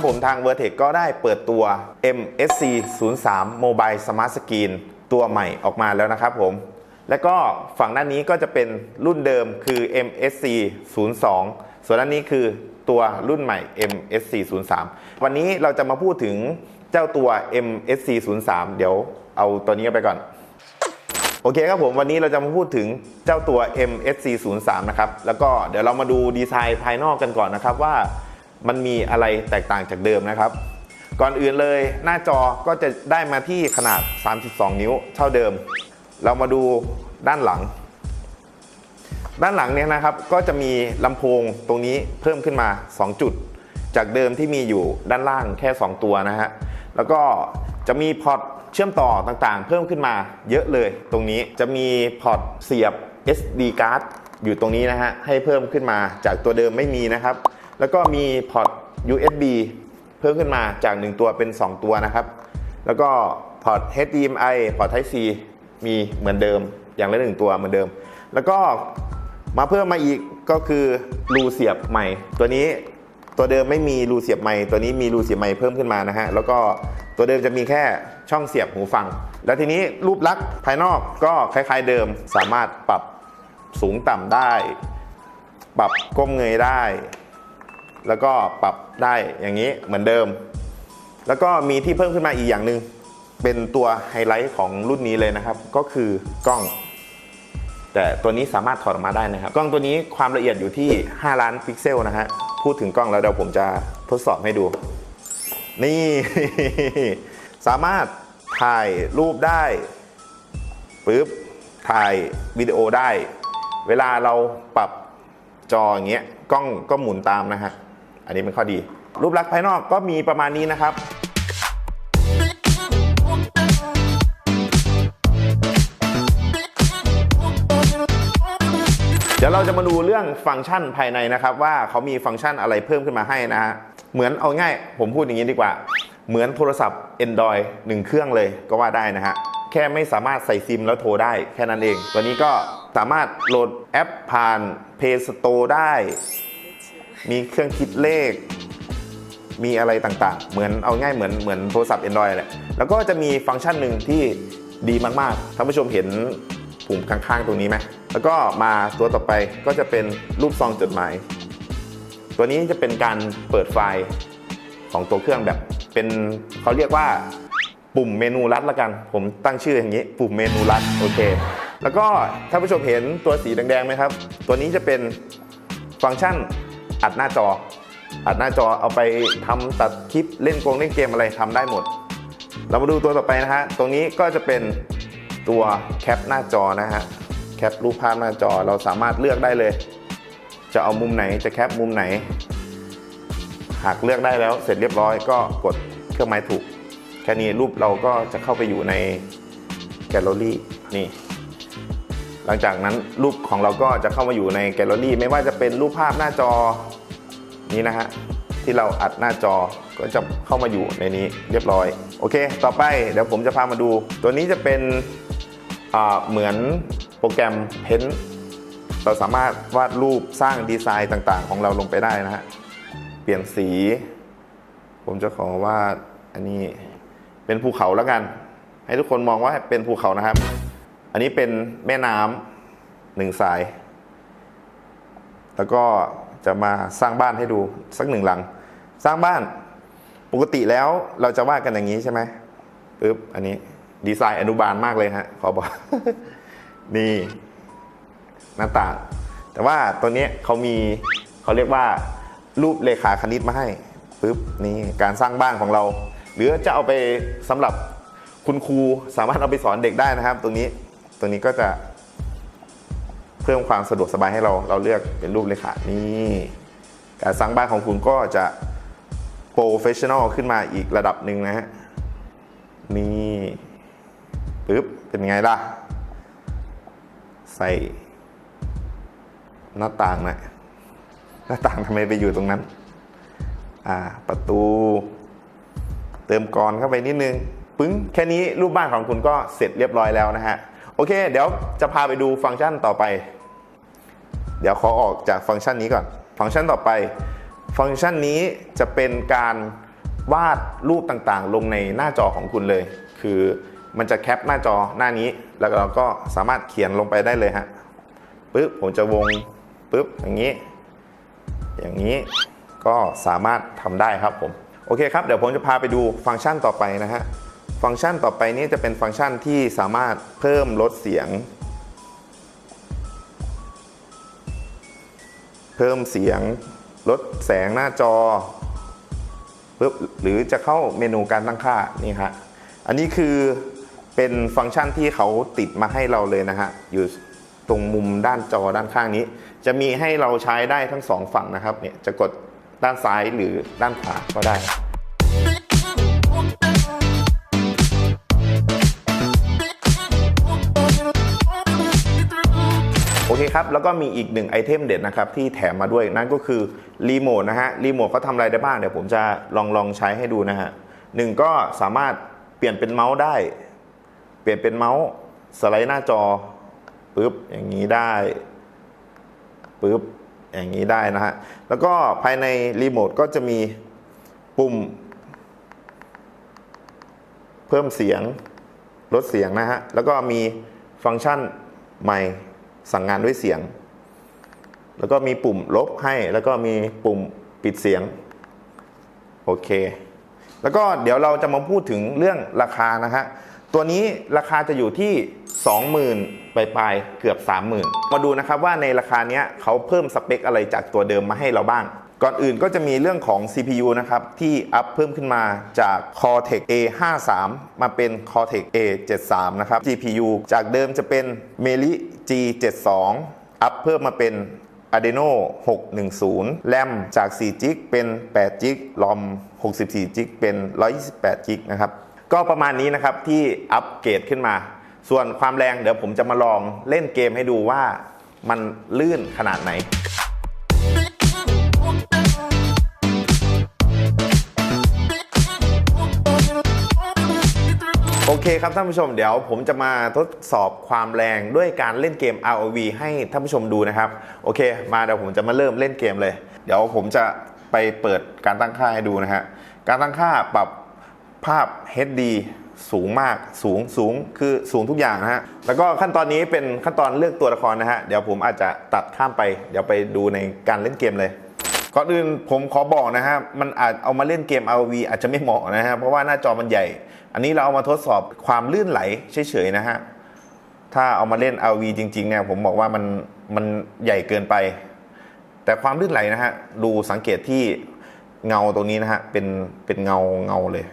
นะครับผมทาง Vertex ก็ได้เปิดตัว MSC 03 Mobile Smart Screen ตัวใหม่ออกมาแล้วนะครับผม แล้วก็ฝั่งด้านนี้ก็จะเป็นรุ่นเดิมคือ MSC 02 ส่วนด้านนี้คือตัวรุ่นใหม่ MSC 03วันนี้เราจะมาพูดถึงเจ้าตัว MSC 03เดี๋ยวเอาตัวนี้ไปก่อน โอเคครับผมวันนี้เราจะมาพูดถึงเจ้าตัว MSC 03นะครับ แล้วก็เดี๋ยวเรามาดูดีไซน์ภายนอกกันก่อนนะครับว่า มันมีอะไรแตกต่างจากเดิมนะครับ ก่อนอื่นเลยหน้าจอก็จะได้มาที่ขนาด 32 นิ้วเท่าเดิม เรามาดูด้านหลัง ด้านหลังเนี่ยนะครับก็จะมีลำโพงตรงนี้เพิ่มขึ้นมา 2 จุด จากเดิมที่มีอยู่ด้านล่างแค่ 2 ตัวนะฮะแล้วก็จะมีพอร์ตเชื่อมต่อต่างๆ เพิ่มขึ้นมาเยอะเลยตรงนี้จะมีพอร์ตเสียบ SD card อยู่ตรงนี้นะฮะให้เพิ่มขึ้นมาจากตัวเดิมไม่มีนะครับ แล้วก็มีพอร์ต USB เพิ่มขึ้นมาจาก 1 ตัวเป็น 2 ตัวนะครับ แล้วก็พอร์ต HDMI พอร์ต Type C มีเหมือนเดิมอย่างละหนึ่งตัวเหมือนเดิม แล้วก็มาเพิ่มมาอีกก็คือรูเสียบใหม่ ตัวนี้ตัวเดิมไม่มีรูเสียบใหม่ ตัวนี้มีรูเสียบใหม่เพิ่มขึ้นมานะฮะแล้วก็ตัวเดิมจะมีแค่ช่องเสียบหูฟัง แล้วทีนี้รูปลักษณ์ภายนอกก็คล้ายๆเดิมสามารถปรับสูงต่ำได้ ปรับก้มเงยได้ แล้วก็ปรับได้อย่างนี้เหมือนเดิม แล้วก็มีที่เพิ่มขึ้นมาอีกอย่างหนึ่งเป็นตัวไฮไลท์ของรุ่นนี้เลยนะครับ ก็คือกล้อง แต่ตัวนี้สามารถถอดออกมาได้นะครับ กล้องตัวนี้ความละเอียดอยู่ที่ 5 ล้านพิกเซลนะฮะพูดถึงกล้องแล้วเดี๋ยวผมจะทดสอบให้ดู นี่ สามารถถ่ายรูปได้ปึ๊บถ่ายวิดีโอได้ เวลาเราปรับจออย่างเงี้ยกล้องก็หมุนตามนะฮะ อันนี้เป็นข้อดี รูปลักษณ์ภายนอกก็มีประมาณนี้นะครับเดี๋ยวเราจะมาดูเรื่องฟังก์ชันภายในนะครับ ว่าเขามีฟังก์ชันอะไรเพิ่มขึ้นมาให้นะฮะเหมือนเอาง่าย ผมพูดอย่างนี้ดีกว่า เหมือนโทรศัพท์ Android หนึ่งเครื่องเลยก็ว่าได้นะฮะแค่ไม่สามารถใส่ซิมแล้วโทรได้แค่นั้นเอง ตัวนี้ก็สามารถโหลดแอปผ่าน Play Store ได้ มีเครื่องคิดเลข มีอะไรต่างๆ เหมือนเอาง่ายเหมือนเหมือนโทรศัพท์ Android แหละ แล้วก็จะมีฟังก์ชันหนึ่งที่ดีมากๆท่านผู้ชมเห็นปุ่มข้างๆ ตรงนี้ไหม แล้วก็มาตัวต่อไปก็จะเป็นรูปซองจดหมาย ตัวนี้จะเป็นการเปิดไฟล์ของตัวเครื่องแบบ เป็นเขาเรียกว่าปุ่มเมนูลัดละกัน ผมตั้งชื่ออย่างนี้ ปุ่มเมนูลัดโอเค แล้วก็ท่านผู้ชมเห็นตัวสีแดงๆไหมครับ ตัวนี้จะเป็นฟังก์ชัน อัดหน้าจอ อัดหน้าจอเอาไปทำตัดคลิปเล่นกงเล่นเกมอะไรทำได้หมด เรามาดูตัวต่อไปนะฮะ ตรงนี้ก็จะเป็นตัวแคปหน้าจอนะฮะ แคปรูปภาพหน้าจอเราสามารถเลือกได้เลย จะเอามุมไหนจะแคปมุมไหน หากเลือกได้แล้วเสร็จเรียบร้อยก็กดเครื่องหมายถูก แค่นี้รูปเราก็จะเข้าไปอยู่ในแกลเลอรี่นี่หลังจากนั้นรูปของเราก็จะเข้ามาอยู่ในแกลเลอรี่ ไม่ว่าจะเป็นรูปภาพหน้าจอ นี้นะฮะที่เราอัดหน้าจอก็จะเข้ามาอยู่ในนี้เรียบร้อย โอเค ต่อไปเดี๋ยวผมจะพามาดู ตัวนี้จะเป็นเหมือนโปรแกรมเพ้นเราสามารถวาดรูปสร้างดีไซน์ต่างๆ ของเราลงไปได้นะฮะ เปลี่ยนสี ผมจะขอวาดอันนี้เป็นภูเขาแล้วกัน ให้ทุกคนมองว่าเป็นภูเขานะครับ อันนี้เป็นแม่น้ำหนึ่งสาย แล้วก็ จะมาสร้างบ้านให้ดูสักหนึ่งหลัง สร้างบ้านปกติแล้วเราจะวาดกันอย่างนี้ใช่ไหมปึ๊บอันนี้ดีไซน์อนุบาลมากเลยฮะขอบอกนี่หน้าต่าง แต่ว่าตัวนี้เขามีเขาเรียกว่า รูปเลขาคณิตมาให้ปึ๊บนี่การสร้างบ้านของเรา หรือจะเอาไปสำหรับคุณครูสามารถเอาไปสอนเด็กได้นะครับ ตรงนี้ ตรงนี้ก็จะ เพิ่มความสะดวกสบายให้เราเราเลือกเป็นรูปเลยค่ะนี่การสร้างบ้านของคุณก็จะโปรเฟชชั่นอลขึ้นมาอีกระดับหนึ่งนะฮะนี่ปึ๊บเป็นไงล่ะ ใส่หน้าต่างหนะหน้าต่างทำไมไปอยู่ตรงนั้น อ่าประตู เติมกรอนเข้าไปนิดนึง ปึ้งแค่นี้รูปบ้านของคุณก็เสร็จเรียบร้อยแล้วนะฮะ โอเค เดี๋ยวจะพาไปดูฟังก์ชันต่อไป เดี๋ยวขอออกจากฟังก์ชันนี้ก่อน ฟังก์ชันต่อไป ฟังก์ชันนี้จะเป็นการวาดรูปต่างๆ ลงในหน้าจอของคุณเลย คือมันจะแคปหน้าจอหน้านี้ แล้วเราก็สามารถเขียนลงไปได้เลยฮะปึ๊บผมจะวงปึ๊บอย่างนี้ อย่างนี้ก็สามารถทำได้ครับผม โอเคครับ เดี๋ยวผมจะพาไปดูฟังก์ชันต่อไปนะฮะ ฟังก์ชันต่อไปนี้จะเป็นฟังก์ชันที่สามารถเพิ่มลดเสียง เพิ่มเสียง ลดแสงหน้าจอปึ๊บหรือจะเข้าเมนูการตั้งค่านี่ฮะอันนี้คือเป็นฟังก์ชันที่เขาติดมาให้เราเลยนะฮะอยู่ตรงมุมด้านจอด้านข้างนี้ จะมีให้เราใช้ได้ทั้งสองฝั่งนะครับเนี่ยจะกดด้านซ้ายหรือด้านขวาก็ได้ ครับ แล้วก็มีอีกหนึ่งไอเทมเด็ดนะครับที่แถมมาด้วยนั่นก็คือรีโมทนะฮะรีโมทเขาทำอะไรได้บ้างเดี๋ยวผมจะลองลองใช้ให้ดูนะฮะหนึ่งก็สามารถเปลี่ยนเป็นเมาส์ได้ เปลี่ยนเป็นเมาส์สไลด์หน้าจอปุ๊บอย่างนี้ได้ปุ๊บอย่างนี้ได้นะฮะแล้วก็ภายในรีโมทก็จะมีปุ่ม เพิ่มเสียงลดเสียงนะฮะแล้วก็มีฟังก์ชันใหม่ สั่งงานด้วยเสียง แล้วก็มีปุ่มลบให้ แล้วก็มีปุ่มปิดเสียง โอเค แล้วก็เดี๋ยวเราจะมาพูดถึงเรื่องราคานะฮะ ตัวนี้ราคาจะอยู่ที่ 20,000ปลายเกือบ 30,000 มาดูนะครับว่าในราคาเนี้ยเขาเพิ่มสเปคอะไรจากตัวเดิมมาให้เราบ้างก่อนอื่นก็จะมีเรื่องของ CPU นะครับ ที่อัพเพิ่มขึ้นมาจาก Cortex A53 มาเป็น Cortex A73 นะครับ GPU จากเดิมจะเป็น Meli G72 อัพเพิ่มมาเป็น Adreno 610 แรมจาก4กิกเป็น 8 จิกลอม 64กิกเป็น 128กิกนะครับ ก็ประมาณนี้นะครับที่อัปเกรดขึ้นมา ส่วนความแรงเดี๋ยวผมจะมาลองเล่นเกมให้ดูว่ามันลื่นขนาดไหน โอเคครับท่านผู้ชมเดี๋ยวผมจะมาทดสอบความแรงด้วยการเล่นเกม ROV ให้ท่านผู้ชมดูนะครับ โอเค มาเดี๋ยวผมจะมาเริ่มเล่นเกมเลย เดี๋ยวผมจะไปเปิดการตั้งค่าให้ดูนะฮะการตั้งค่าปรับภาพ HD สูงมากสูงสูงคือสูงทุกอย่างนะฮะแล้วก็ขั้นตอนนี้เป็นขั้นตอนเลือกตัวละครนะฮะเดี๋ยวผมอาจจะตัดข้ามไป เดี๋ยวไปดูในการเล่นเกมเลยก่อนอื่นผมขอบอกนะฮะมันอาจเอามาเล่นเกม ROV อาจจะไม่เหมาะนะฮะเพราะว่าหน้าจอมันใหญ่ อันนี้เราเอามาทดสอบความลื่นไหลเฉยๆนะฮะ ถ้าเอามาเล่น RV จริงๆเนี่ยผมบอกว่ามันมันใหญ่เกินไป แต่ความลื่นไหลนะฮะ ดูสังเกตที่เงาตรงนี้นะฮะ เป็นเป็นเงาเงาเลย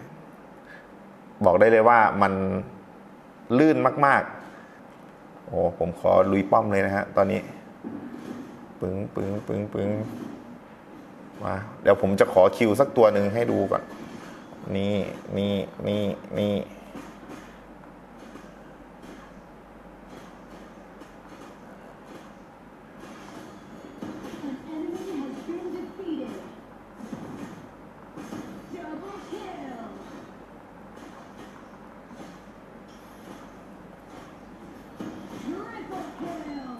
บอกได้เลยว่ามันลื่นมากๆ โอ้ผมขอลุยป้อมเลยนะฮะ ตอนนี้ปึ้งปึ้งปึ้งปึ้งมาเดี๋ยวผมจะขอคิวสักตัวหนึ่งให้ดูก่อน นี่นี่นี่นี่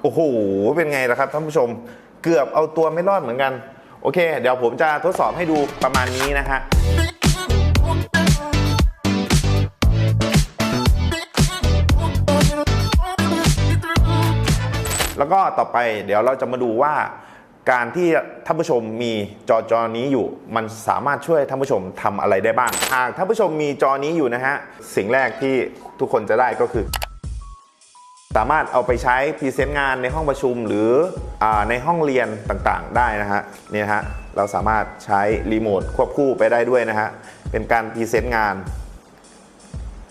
โอ้โห เป็นไงล่ะครับท่านผู้ชม เกือบเอาตัวไม่รอดเหมือนกัน โอเค เดี๋ยวผมจะทดสอบให้ดูประมาณนี้นะฮะ แล้วก็ต่อไปเดี๋ยวเราจะมาดูว่า การที่ท่านผู้ชมมีจอจอนี้อยู่ มันสามารถช่วยท่านผู้ชมทำอะไรได้บ้างหากท่านผู้ชมมีจอนี้อยู่นะฮะสิ่งแรกที่ทุกคนจะได้ก็คือ สามารถเอาไปใช้พรีเซนต์งานในห้องประชุมหรืออในห้องเรียนต่างๆ ได้นะฮะเนี่ยฮะเราสามารถใช้รีโมทควบคู่ไปได้ด้วยนะฮะเป็นการพรีเซนต์งาน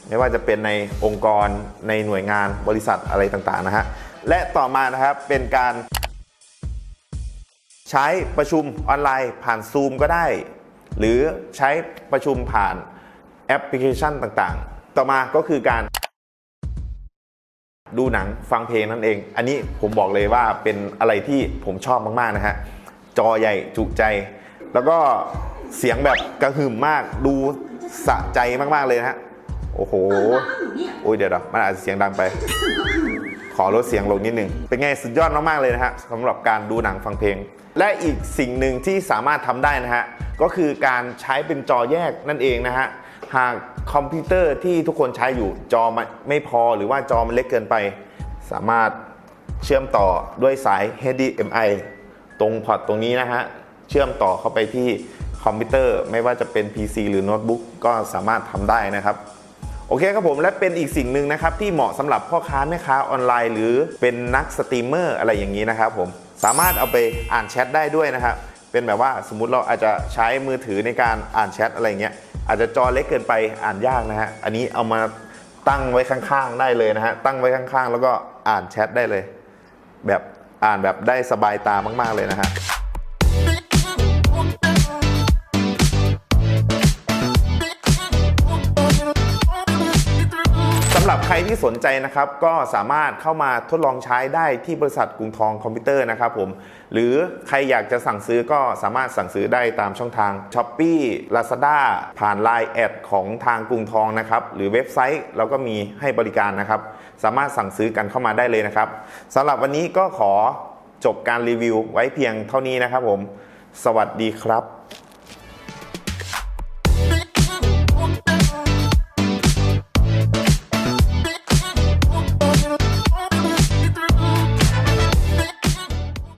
ไม่ว่าจะเป็นในองค์กรในหน่วยงานบริษัทอะไรต่างๆนะฮะ และต่อมานะครับเป็นการ ใช้ประชุมออนไลน์ผ่านซูมก็ได้ หรือใช้ประชุมผ่านแอปพลิเคชันต่างๆ ต่อมาก็คือการดูหนังฟังเพลงนั่นเอง อันนี้ผมบอกเลยว่าเป็นอะไรที่ผมชอบมาก ๆ นะฮะ จอใหญ่จุใจ แล้วก็เสียงแบบกระหึ่มมาก ดูสะใจมาก ๆ เลยนะฮะ โอ้โห โอ้ยเดี๋ยวๆมันอาจจะเสียงดังไป ขอลดเสียงลงนิดนึง เป็นไงสุดยอดมากๆเลยนะฮะสำหรับการดูหนังฟังเพลง และอีกสิ่งหนึ่งที่สามารถทำได้นะฮะ ก็คือการใช้เป็นจอแยกนั่นเองนะฮะ หากคอมพิวเตอร์ที่ทุกคนใช้อยู่จอมันไม่พอหรือว่าจอมันเล็กเกินไป สามารถเชื่อมต่อด้วยสาย HDMI ตรงพอร์ตตรงนี้นะฮะ เชื่อมต่อเข้าไปที่คอมพิวเตอร์ไม่ว่าจะเป็น PC หรือโน้ตบุ๊กก็สามารถทำได้นะครับ โอเคครับผมและเป็นอีกสิ่งหนึ่งนะครับที่เหมาะสำหรับพ่อค้าแม่ค้าออนไลน์ หรือเป็นนักสตรีมเมอร์อะไรอย่างนี้นะครับผมสามารถเอาไปอ่านแชทได้ด้วยนะครับเป็นแบบว่าสมมุติเราอาจจะใช้มือถือในการอ่านแชทอะไรเงี้ยอาจจะจอเล็กเกินไปอ่านยากนะฮะอันนี้เอามาตั้งไว้ข้างๆได้เลยนะฮะตั้งไว้ข้างๆ แล้วก็อ่านแชทได้เลย แบบอ่านแบบได้สบายตามาก ๆเลยนะฮะ ใครที่สนใจนะครับก็สามารถเข้ามาทดลองใช้ได้ที่บริษัทกรุงทองคอมพิวเตอร์นะครับผมหรือใครอยากจะสั่งซื้อก็สามารถสั่งซื้อได้ตามช่องทาง s h อ p e e Lazada ผ่าน Line แอดของทางกรุงทองนะครับหรือเว็บไซต์เราก็มีให้บริการนะครับ สามารถสั่งซื้อกันเข้ามาได้เลยนะครับสำหรับวันนี้ก็ขอจบการรีวิวไว้เพียงเท่านี้นะครับผม สวัสดีครับ